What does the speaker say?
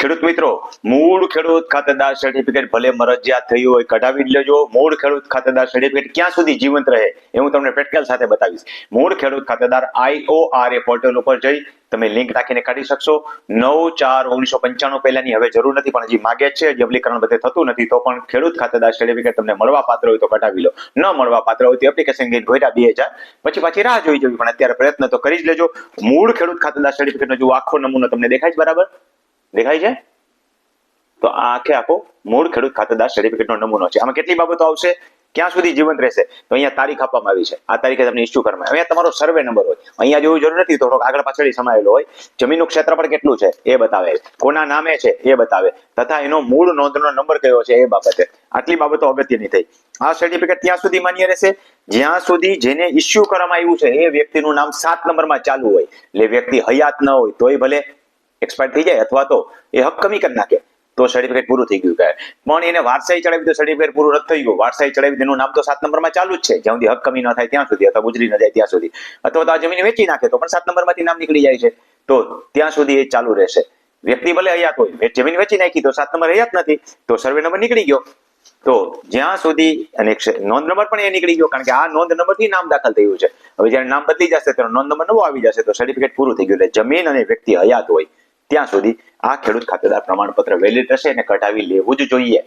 ખેડૂત મિત્રો, મૂળ ખેડૂત ખાતેદાર સર્ટિફિકેટ ભલે મરજિયાત થયું હોય, કઢાવી જ લેજો. મૂળ ખેડૂત ખાતેદાર સર્ટિફિકેટ ક્યાં સુધી જીવંત રહે એ હું તમને પ્રેક્ટિકલ સાથે બતાવીશ. મૂળ ખેડૂત ખાતેદાર એ પોર્ટલ ઉપર જઈ તમે લિંક નાખીને કાઢી શકશો. નવ ચાર ઓગણીસો પંચાણું પહેલાની હવે જરૂર નથી, પણ હજી માગે છે. હજી અમલીકરણ બધે થતું નથી, તો પણ ખેડૂત ખાતેદાર સર્ટિફિકેટ તમને મળવા પાત્ર હોય તો કઢાવી લો. ન મળવા પાત્ર હોય તો એપ્લિકેશન ગઈ ભર્યા બે હજાર. પછી પાછી રાહ જોઈ જવી, પણ અત્યારે પ્રયત્ન તો કરી જ લેજો. મૂળ ખેડૂત ખાતેદાર સર્ટિફિકેટનો જો આખો નમૂનો તમને દેખાય છે બરાબર? દેખાય છે? તો આ આખે આખો મૂળ ખેડૂત ખાતેદાર સર્ટિફિકેટનો નમૂનો છે. આમાં કેટલી બાબતો આવશે? ક્યાં સુધી જીવંત રહેશે? તો અહીંયા તારીખ આપવામાં આવી છે. આ તારીખે તમને ઇસ્યુ કરવામાં અહીંયા તમારો સર્વે નંબર હોય. અહીંયા જોવું જરૂર નથી, થોડોક આગળ પાછળ સમાયેલો હોય. જમીનનું ક્ષેત્રફળ કેટલું છે? એ બતાવે. કોના નામે છે? એ બતાવે. તથા એનો મૂળ નોંધનો નંબર કયો છે? એ બાબતે. આટલી બાબતો અગત્યની થઈ. આ સર્ટિફિકેટ ત્યાં સુધી માન્ય રહેશે? જ્યાં સુધી જેને ઇસ્યુ કરવામાં આવ્યું છે, એ વ્યક્તિનું નામ સાત નંબરમાં ચાલુ હોય. એટલે વ્યક્તિ હયાત ન હોય, તોય ભલે એક્સપાયર થઈ જાય અથવા તો એ હક કમી કરી નાખે, તો સર્ટિફિકેટ પૂરું થઈ ગયું કહે. પણ એને વારસાઈ ચડાવી તો સર્ટિફિકેટ પૂરું નથી થઈ ગયું. વારસાઈ ચડાવી તેનું નામ તો સાત નંબરમાં ચાલુ જ છે. જ્યાં સુધી હક કમી ન થાય ત્યાં સુધી, અથવા ગુજરી ન જાય ત્યાં સુધી. અથવા તો આ જમીન વેચી નાખે તો પણ સાત નંબરમાંથી નામ નીકળી જાય છે. તો ત્યાં સુધી એ ચાલુ રહેશે. વ્યક્તિ ભલે હયાત હોય જમીન વેચી નાખી તો સાત નંબર હયાત નથી, તો સર્વે નંબર નીકળી ગયો. તો જ્યાં સુધી, અને નોંધ નંબર પણ એ નીકળી ગયો, કારણ કે આ નોંધ નંબરથી નામ દાખલ થયું છે. હવે જ્યારે નામ બદલી જશે તો નોંધ નંબર નવો આવી જશે, તો સર્ટિફિકેટ પૂરું થઈ ગયું. એટલે જમીન અને વ્યક્તિ હયાત હોય. ત્યાં સુધી આ ખેડૂત ખાતેદાર પ્રમાણપત્ર વેલિડ રહેશે અને કઢાવી લેવું જ જોઈએ.